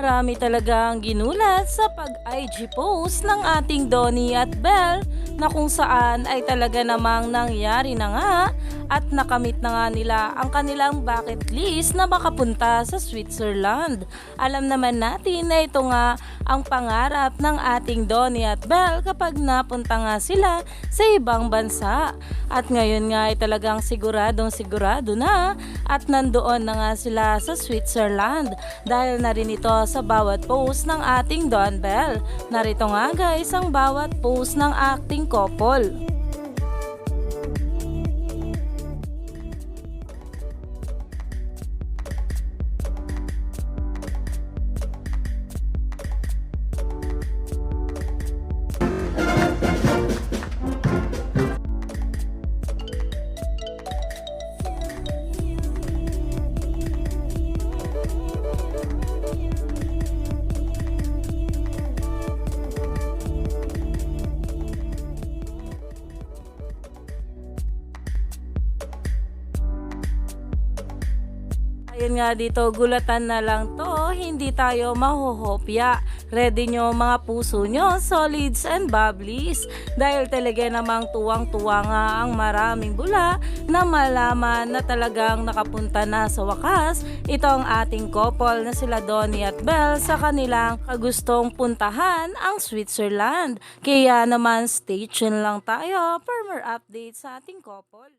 Marami talagang ginulat sa pag-IG post ng ating Donnie at Belle na kung saan ay talaga namang nangyari na nga at nakamit na nga nila ang kanilang bucket list na makapunta sa Switzerland. Alam naman natin na ito nga ang pangarap ng ating Donnie at Belle kapag napunta nga sila sa ibang bansa. At ngayon nga ay talagang siguradong sigurado na at nandoon na nga sila sa Switzerland dahil na rin ito sa bawat post ng ating Don Bell. Narito nga guys ang bawat post ng acting couple. Ayun nga dito, gulatan na lang to, hindi tayo mahuhopya. Ready nyo mga puso nyo, solids and bubblies. Dahil talaga namang tuwang-tuwa nga ang maraming bula na malaman na talagang nakapunta na sa wakas itong ating couple na sila Donnie at Belle sa kanilang kagustong puntahan ang Switzerland. Kaya naman stay tuned lang tayo for more updates sa ating couple.